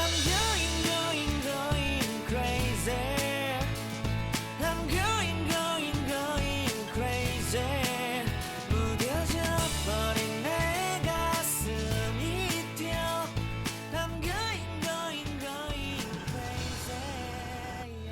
I'm going, going, going crazy. I'm going, going, going crazy. 무뎌져 버린 내 가슴이 뛰어. I'm going, going, going crazy.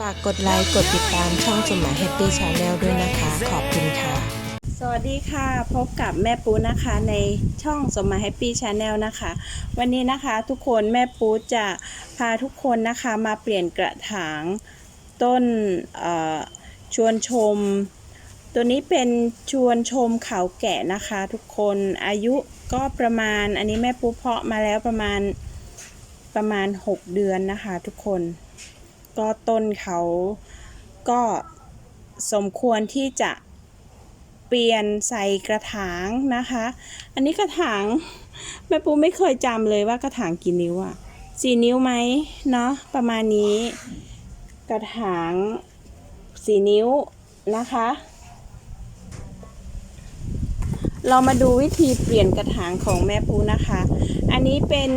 ฝากกดไลค์กดติดตามช่องสมัยแฮปปี้ชาแนลด้วยนะคะ ขอบคุณค่ะ สวัสดีค่ะ พบกับแม่ปูนะคะในช่องสมมาแฮปปี้ชาแนลนะคะ วันนี้นะคะทุกคนแม่ปูจะพาทุกคนนะคะมาเปลี่ยนกระถางต้นชวนชม ตัวนี้เป็นชวนชมเขาแก่นะคะ ทุกคนอายุก็ประมาณอันนี้แม่ปูเพาะมาแล้วประมาณประมาณ 6 เดือนนะคะ ทุกคนก็ต้นเขาก็สมควรที่จะ เปลี่ยนใส่กระถางนะคะ อันนี้กระถางแม่ปูไม่เคยจำเลยว่ากระถางกี่นิ้วอะสี่นิ้วไหมเนาะประมาณนี้ กระถางสี่นิ้วนะคะ เรามาดูวิธีเปลี่ยนกระถางของแม่ปูนะคะ อันนี้เป็น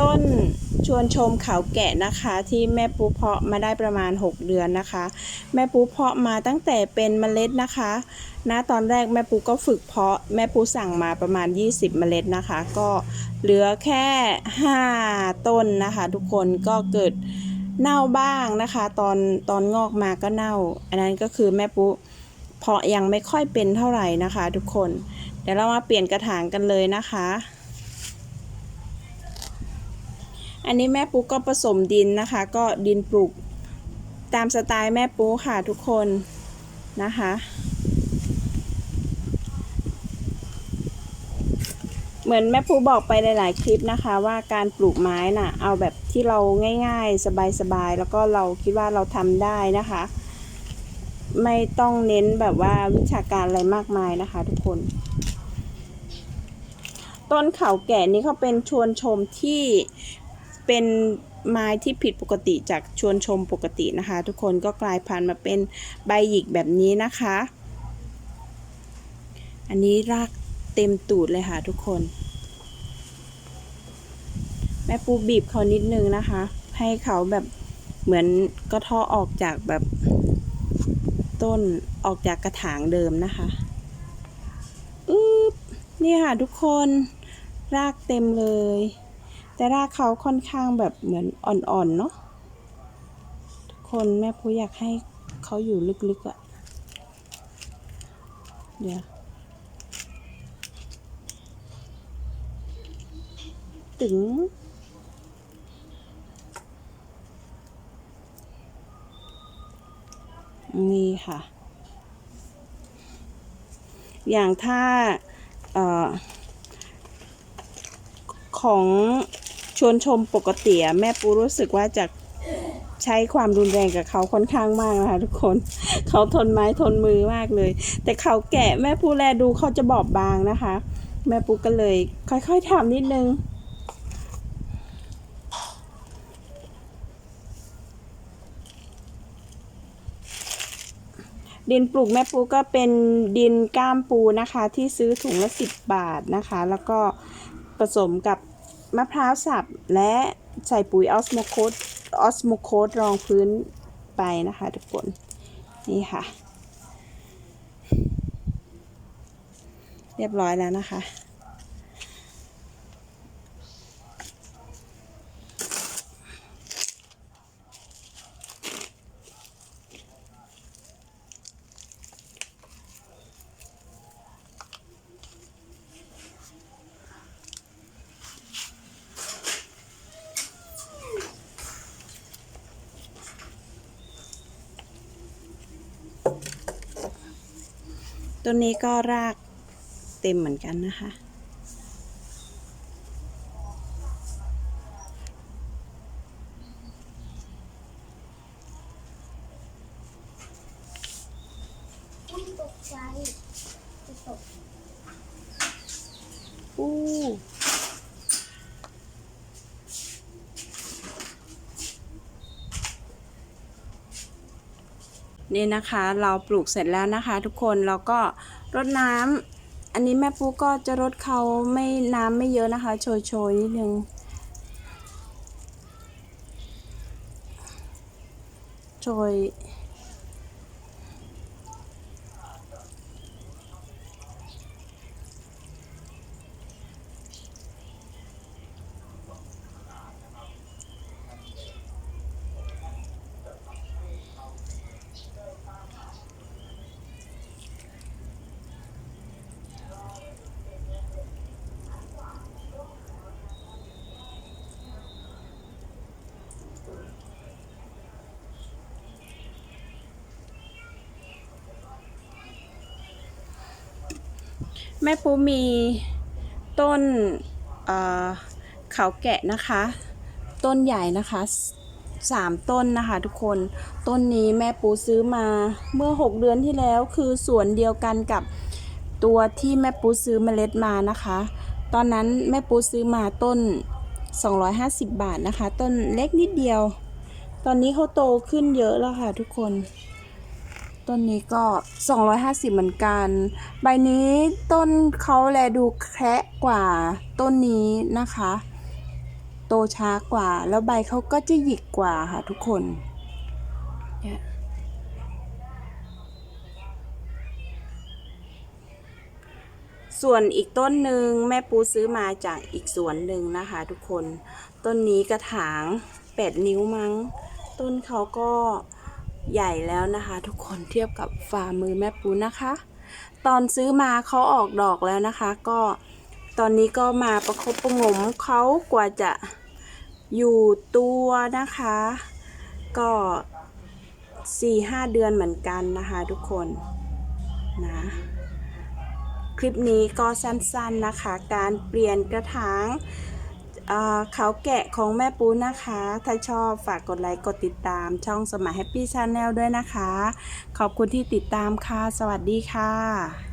ต้น ชวนชมเขาแกะนะคะที่แม่ปูเพาะมาได้ประมาณ 6 เดือนนะคะ แม่ปูเพาะมาตั้งแต่เป็นเมล็ดนะคะณตอนแรกแม่ปูก็ฝึกเพาะแม่ปูสั่งมาประมาณ 20 เมล็ดนะคะ ก็เหลือแค่ 5 ต้นนะคะ ทุกคนก็เกิดเน่าบ้างนะคะ ตอนตอนงอกมาก็เน่า อันนั้นก็คือแม่ปูเพาะยังไม่ค่อยเป็นเท่าไหร่นะคะ ทุกคน เดี๋ยวเรามาเปลี่ยนกระถางกันเลยนะคะ อันนี้แม่ปูก็ผสมดินนะคะ ก็ดินปลูกตามสไตล์แม่ปูค่ะทุกคนนะคะ เหมือนแม่ปูบอกไปหลาย ๆ คลิปนะคะ ว่าการปลูกไม้น่ะ เอาแบบที่เราง่าย ๆ สบาย ๆ แล้วก็เราคิดว่าเราทำได้นะคะ ไม่ต้องเน้นแบบว่าวิชาการอะไรมากมายนะคะ ทุกคนต้นเขาแก่นี้เขาเป็นชวนชมที่ เป็นไม้ที่ผิดปกติจากชวนชมปกตินะคะ ทุกคนก็กลายพันธุ์มาเป็นใบหยิกแบบนี้นะคะ อันนี้รากเต็มตูดเลยค่ะทุกคน แม่ปูบีบเขานิดนึงนะคะ ให้เขาแบบเหมือนกระทาะออกจากแบบต้นออกจากกระถางเดิมนะคะอึ๊บนี่ค่ะทุกคนรากเต็มเลย แต่รากเขาค่อนข้างแบบเหมือนอ่อนๆเนาะทุกคนแม่ปูอยากให้เขาอยู่ลึกๆอะ่ะ เดี๋ยวตึงนี่ค่ะ อย่างถ้าออของ ชวนชมปกติอะแม่ปูรู้สึกว่าจะใช้ความรุนแรงกับเขาค่อนข้างมากนะคะทุกคน เขาทนไม้ทนมือมากเลย แต่เขาแกะแม่ปูแลดูเขาจะบอบบางนะคะ แม่ปูก็เลย ค่อยๆทำนิดนึงดินปลูกแม่ปูก็เป็นดินก้ามปูนะคะ ที่ซื้อถุงละสิบบาทนะคะ แล้วก็ผสมกับ มะพร้าวสับและใส่ปุ๋ยออสโมโคสออสโมโคสรองพื้นไปนะคะทุกคน นี่ค่ะ เรียบร้อยแล้วนะคะ ต้นนี้ก็รากเต็มเหมือนกันนะคะอุ้ยตกใจจะตกอู้ นี่นะคะเราปลูกเสร็จแล้วนะคะ ทุกคนเราก็รดน้ำอันนี้แม่ปูก็จะรดเขาไม่น้ำไม่เยอะนะคะโชยๆนิดนึงโชย แม่ปูมีต้นเขาแกะนะคะ ต้นใหญ่นะคะสสามต้นนะคะทุกคนต้นนี้แม่ปูซื้อมาเมื่อ 6 เดือนที่แล้วคือสวนเดียวกันกับตัวที่แม่ปูซื้อเมล็ดมานะคะ ตอนนั้นแม่ปูซื้อมาต้น 250 บาทนะคะ ต้นเล็กนิดเดียว ตอนนี้เขาโตขึ้นเยอะแล้วค่ะทุกคน ต้นนี้ก็ 250 เหมือนกัน ใบนี้ต้นเขาแลดูแคระกว่าต้นนี้นะคะ โตช้ากว่า แล้วใบเขาก็จะหยิกกว่าค่ะทุกคนส่วนอีกต้นหนึ่งแม่ปูซื้อมาจากอีกสวนหนึ่งนะคะทุกคน ต้นนี้กระถาง 8 นิ้วมั้ง ต้นเขาก็ ใหญ่แล้วนะคะ ทุกคนเทียบกับฝ่ามือแม่ปูนะคะ ตอนซื้อมาเขาออกดอกแล้วนะคะ ก็ตอนนี้ก็มาประคบประงมเขากว่าจะอยู่ตัวนะคะ ก็สี่ห้าเดือนเหมือนกันนะคะทุกคนนะ คลิปนี้ก็สั้นๆนะคะ การเปลี่ยนกระถาง เขาแกะของแม่ปูนะคะ ถ้าชอบฝากกดไลค์กดติดตามช่องสมัยแฮปปี้ชาแนลด้วยนะคะ ขอบคุณที่ติดตามค่ะ สวัสดีค่ะ